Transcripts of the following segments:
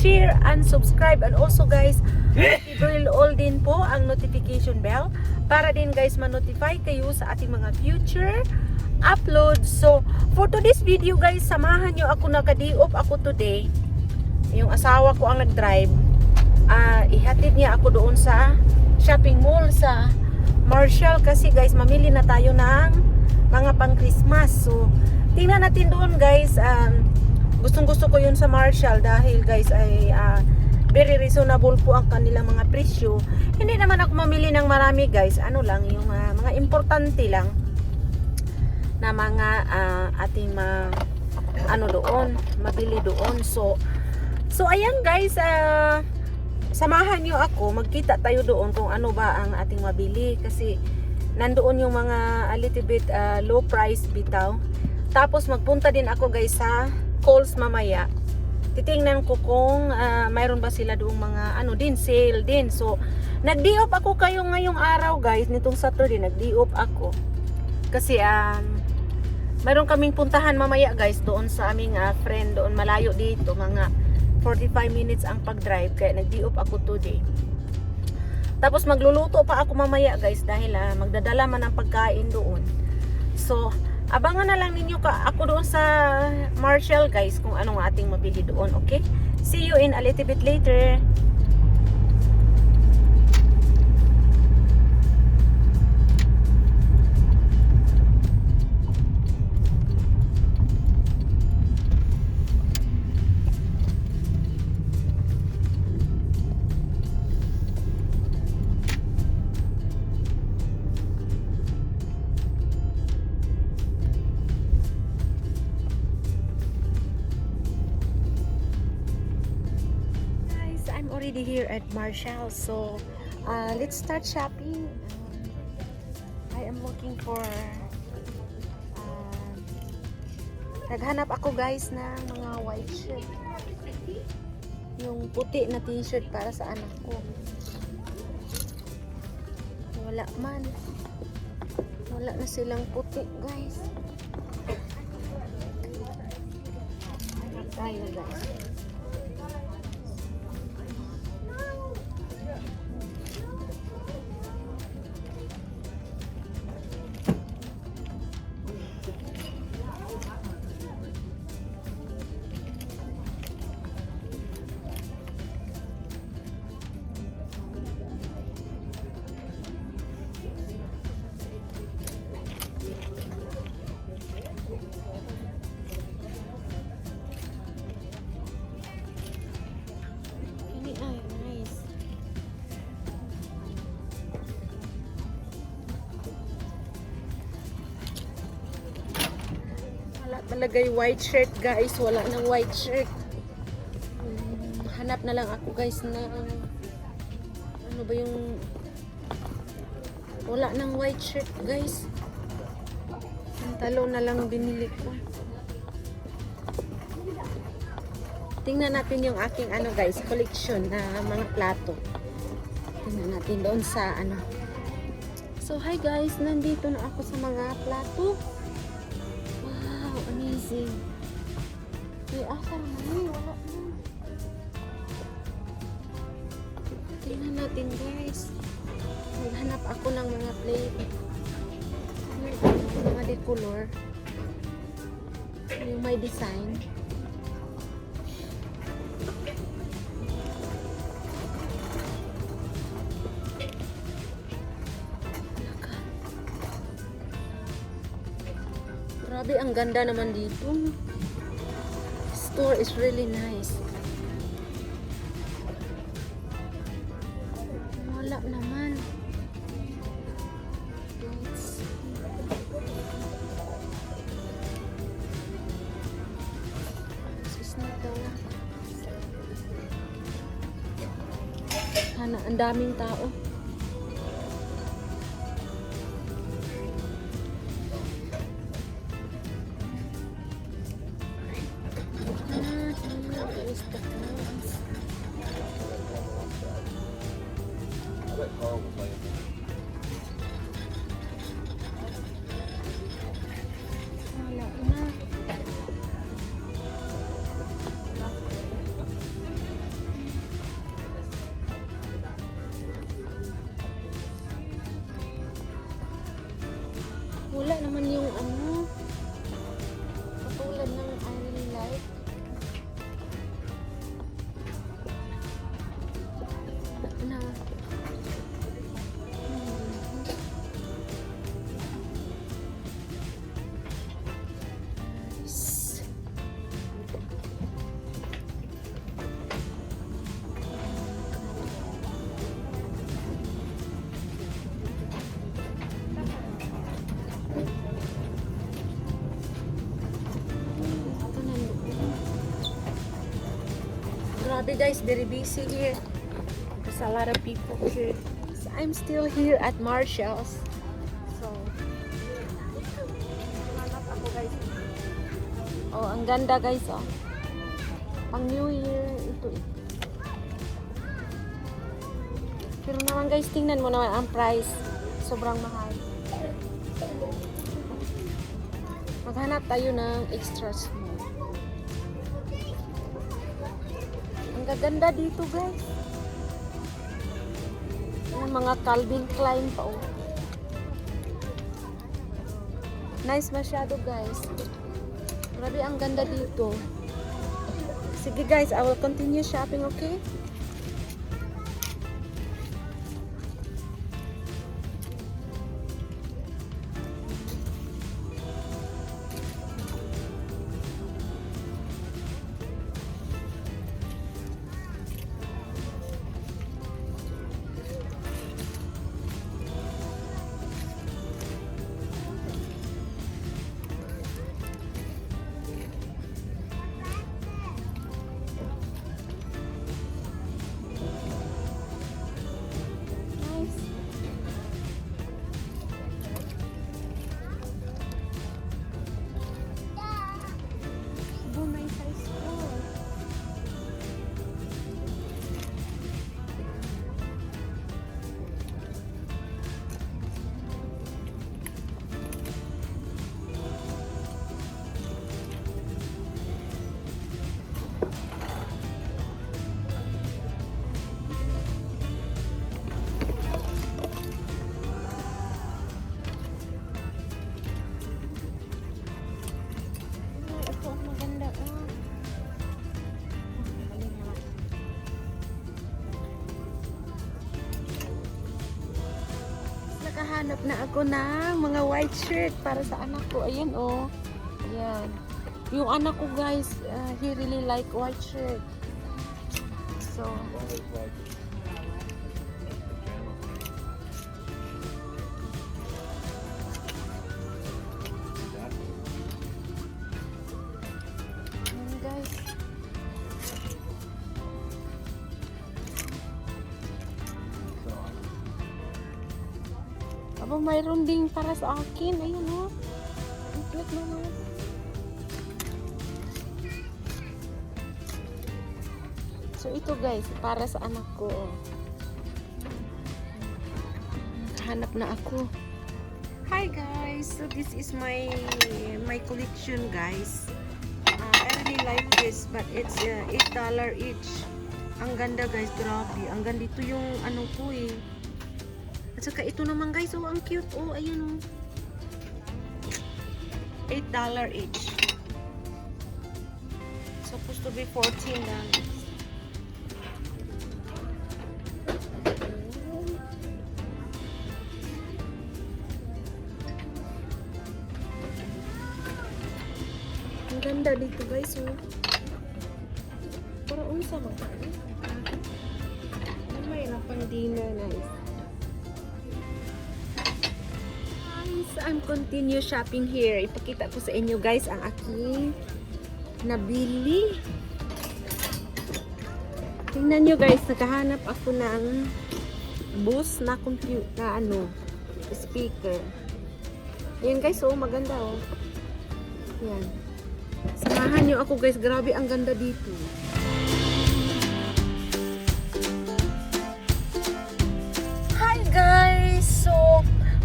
share, and subscribe. And also guys, i-drill all din po ang notification bell para din guys ma-notify kayo sa ating mga future uploads. So for today's video guys, samahan nyo ako naka-day-off ako today. Yung asawa ko ang nag-drive. Ah, ihatid niya ako doon sa shopping mall sa Marshall kasi guys mamili na tayo ng mga pang Christmas so tingnan natin doon guys um, gustong gusto ko yun sa Marshall dahil guys ay ah, very reasonable po ang kanilang mga presyo. Hindi naman ako mamili ng marami guys. Ano lang yung ah, mga importante lang na mga ah, ating ma, ano doon mabili doon. So so ayan guys ah samahan nyo ako, magkita tayo doon kung ano ba ang ating mabili. Kasi nandoon yung mga a little bit uh, low price bitaw. Tapos magpunta din ako guys sa Coles mamaya. Titingnan ko kung uh, mayroon ba sila doong mga ano din sale din. So nag-day off ako kayo ngayong araw guys, nitong Saturday nag-day off ako. Kasi um, mayroon kaming puntahan mamaya guys doon sa aming uh, friend doon malayo dito mga 45 minutes ang pag-drive kaya nag off ako today. Tapos magluluto pa ako mamaya guys dahil ah, magdadala man ang pagkain doon. So, abangan na lang ninyo ka ako doon sa Marshall guys kung anong ating mabili doon, okay? See you in a little bit later. Already here at Marshall. So, uh, let's start shopping. Um, I am looking for uh, naghanap ako guys ng mga white shirt. Yung puti na t-shirt para sa anak ko. Wala man. Wala na silang puti guys. Tayo guys. Yung white shirt guys. Wala nang white shirt. Hmm, hanap na lang ako guys na ano ba yung wala nang white shirt guys. Pantalon na lang binili ko. Tingnan natin yung aking ano guys, collection na mga plato. Tingnan natin doon sa ano. So hi guys, nandito na ako sa mga plato. Amazing. May asa naman, wala na. Tingnan natin guys. Maghanap ako ng mga plate. Mga decolor. Yung may design. Ang ganda naman dito. Store is really nice. Wala naman. This is not the one. Sana, ang daming tao. Carl was laying Grabe guys, very busy here. There's a lot of people here. So I'm still here at Marshall's. So, ako guys. Oh, ang ganda guys oh. Pang New Year, ito ito. Pero naman guys, tingnan mo naman ang price. Sobrang mahal. Maghanap tayo ng extra gaganda dito guys. Yung mga Calvin Klein pa oh. Nice masyado guys. Grabe ang ganda dito. Sige guys, I will continue shopping, okay? Nakahanap na ako ng mga white shirt para sa anak ko. Ayan oh. Ayan. Yung anak ko guys, uh, he really like white shirt. So, para sa akin. Ayan oh. Ang cute. So ito guys, para sa anak ko. oh. Hanap na ako. Hi guys, so this is my my collection guys. Uh, I really like this but it's uh, $8 each. Ang ganda guys, grabe. Ang ganda ito yung ano ko eh. At saka ito naman guys, oh ang cute. Oh, ayun oh. $8 each. Supposed to be $14 dollars. Ang ganda dito guys oh. Continue shopping here. Ipakita ko sa inyo guys ang aking nabili. Tingnan nyo guys, nakahanap ako ng boost na computer na ano, speaker. Yan guys, oh, maganda oh. Yan. Samahan nyo ako guys, grabe ang ganda dito.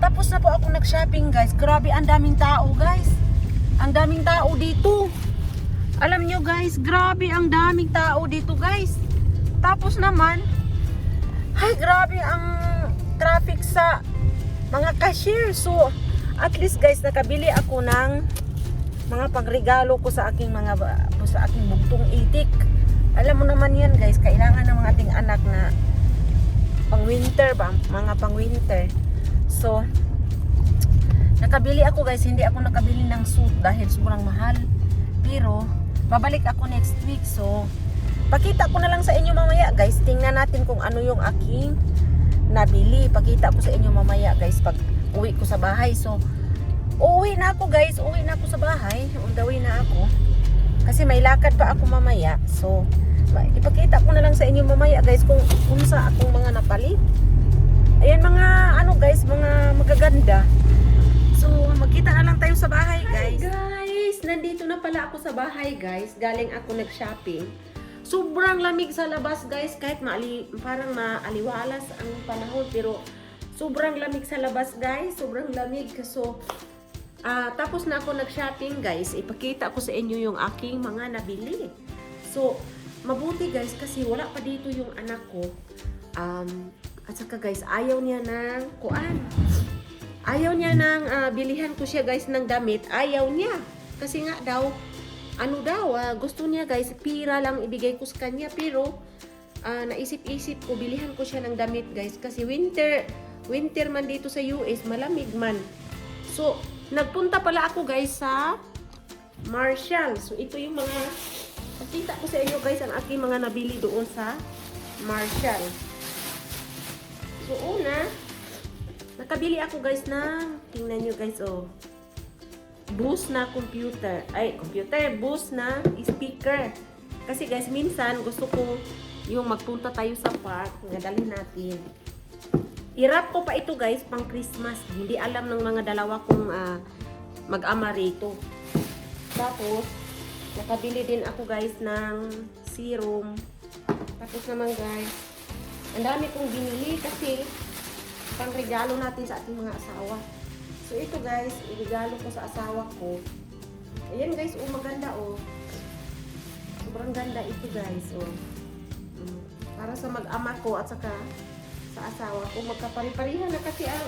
Tapos na po ako nag-shopping guys. Grabe ang daming tao guys. Ang daming tao dito. Alam nyo guys, grabe ang daming tao dito guys. Tapos naman, ay grabe ang traffic sa mga cashier. So, At least guys, nakabili ako ng mga pagregalo ko sa aking mga sa aking bugtong itik. Alam mo naman yan guys, kailangan ng mga ating anak na pang winter ba? Mga pang winter. So, nakabili ako guys, hindi ako nakabili ng suit dahil sobrang mahal. Pero, babalik ako next week. So, pakita ko na lang sa inyo mamaya guys. Tingnan natin kung ano yung aking nabili. Pakita ko sa inyo mamaya guys pag uwi ko sa bahay. So, uuwi na ako guys. Uuwi na ako sa bahay. On the way na ako. Kasi may lakad pa ako mamaya. So, ipakita ko na lang sa inyo mamaya guys kung kung sa akong mga napalit. Ayan mga ano guys, mga magaganda. So, magkita na lang tayo sa bahay guys. guys, nandito na pala ako sa bahay guys. Galing ako nag-shopping. Sobrang lamig sa labas guys, kahit maali, parang maaliwalas ang panahon pero sobrang lamig sa labas guys, sobrang lamig. So, ah tapos na ako nag-shopping guys, ipakita ko sa inyo yung aking mga nabili. So, mabuti guys kasi wala pa dito yung anak ko. Um, at saka guys, ayaw niya ng kuan. Ayaw niya ng ah, bilihan ko siya guys ng damit. Ayaw niya. Kasi nga daw, ano daw, ah, gusto niya guys, pira lang ibigay ko sa kanya. Pero, ah, naisip-isip ko, bilihan ko siya ng damit guys. Kasi winter, winter man dito sa US, malamig man. So, nagpunta pala ako guys sa Marshall. So, ito yung mga, pakita ko sa inyo guys ang aking mga nabili doon sa Marshall. So, una, nakabili ako guys ng, tingnan nyo guys, oh, boost na computer. Ay, computer, boost na speaker. Kasi guys, minsan gusto ko yung magpunta tayo sa park, nga dalhin natin. I-wrap ko pa ito guys, pang Christmas. Hindi alam ng mga dalawa kong ah, mag-ama rito. Tapos, nakabili din ako guys ng serum. Tapos naman guys, ang dami kong binili kasi pang regalo natin sa ating mga asawa. So ito guys, irigalo ko sa asawa ko. Ayan guys, oh maganda oh. Sobrang ganda ito guys, oh. Para sa mag-ama ko at saka sa asawa ko, magkapari-parihan na kasi ang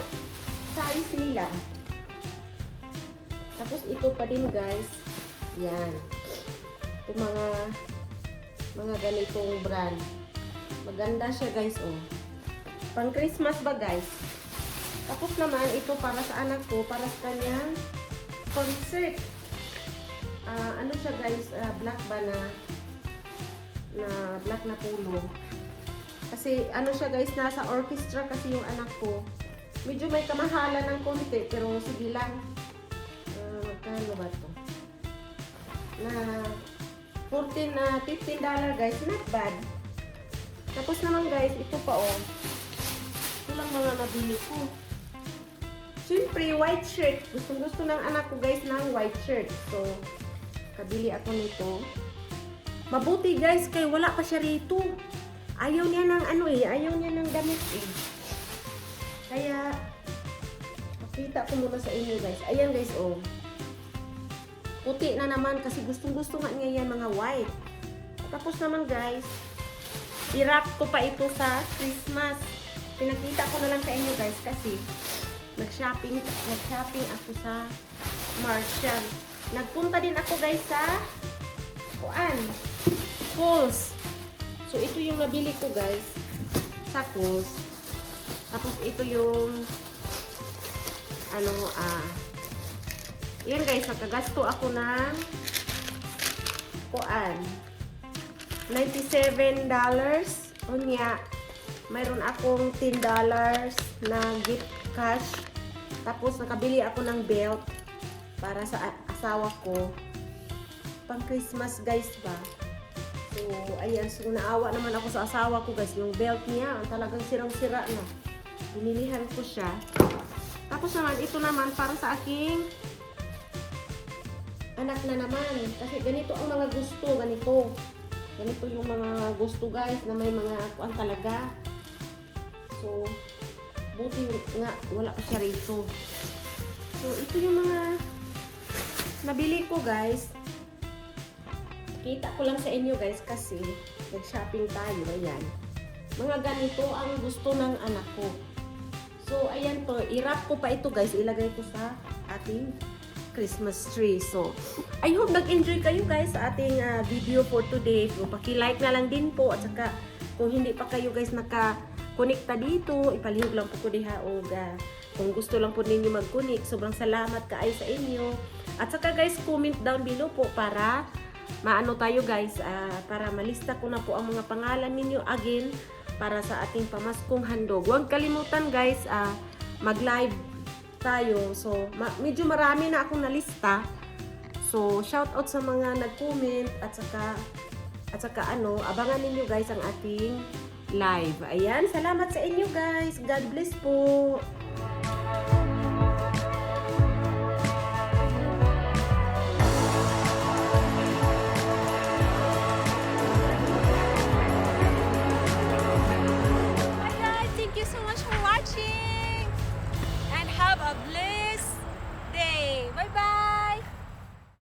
size nila. Tapos ito pa din guys, yan. Ito mga mga ganitong brand. Maganda siya guys, oh. Pang Christmas ba guys? Tapos naman, ito para sa anak ko, para sa kanyang concert. Ah, ano siya guys, ah, black ba na, na black na pulo. Kasi ano siya guys, nasa orchestra kasi yung anak ko. Medyo may kamahalan ng konti, pero sige lang. Ah, magkano ba to? Na 14 na 15 dollar guys, not bad. Tapos naman guys, ito pa oh. Ito lang mga nabili ko. Siyempre, white shirt. Gusto gusto ng anak ko guys ng white shirt. So, kabili ako nito. Mabuti guys, kay wala pa siya rito. Ayaw niya ng ano eh, ayaw niya ng damit eh. Kaya, pakita ko muna sa inyo guys. Ayan guys, oh. Puti na naman kasi gustong gusto nga niya yan mga white. Tapos naman guys, i-wrap ko pa ito sa Christmas. Pinakita ko na lang sa inyo guys kasi nag-shopping, nag-shopping ako sa Marshall. Nagpunta din ako guys sa Kuan, Kohl's. So ito yung nabili ko guys sa Kohl's. Tapos ito yung ano ah yan guys, nagkagasto ako ng kuan. $97 unya mayroon akong $10 na gift cash. Tapos nakabili ako ng belt para sa asawa ko. Pang Christmas guys ba? So ayan so naawa naman ako sa asawa ko guys. Yung belt niya ang talagang sirang sira na. Binilihan ko siya. Tapos naman ito naman para sa aking anak na naman. Kasi ganito ang mga gusto ganito ganito yung mga gusto guys na may mga kuan talaga. So buti nga wala pa siya rito. So ito yung mga nabili ko guys. Kita ko lang sa inyo guys kasi nag shopping tayo ayan. Mga ganito ang gusto ng anak ko. So ayan po, i-wrap ko pa ito guys. Ilagay ko sa ating Christmas tree. So, I hope nag-enjoy kayo guys sa ating ah, video for today. So, paki-like na lang din po. At saka, kung hindi pa kayo guys naka-connecta dito, ipalihog lang po ko diha o ah, kung gusto lang po ninyo mag-connect, sobrang salamat kaay sa inyo. At saka guys, comment down below po para maano tayo guys, ah, para malista ko na po ang mga pangalan ninyo again para sa ating pamaskong handog. Huwag kalimutan guys, ah, mag-live tayo. So, ma- medyo marami na akong nalista. So, shout out sa mga nag-comment at saka at saka ano, abangan ninyo guys ang ating live. Ayan, salamat sa inyo guys. God bless po. Hi guys, thank you so much for watching.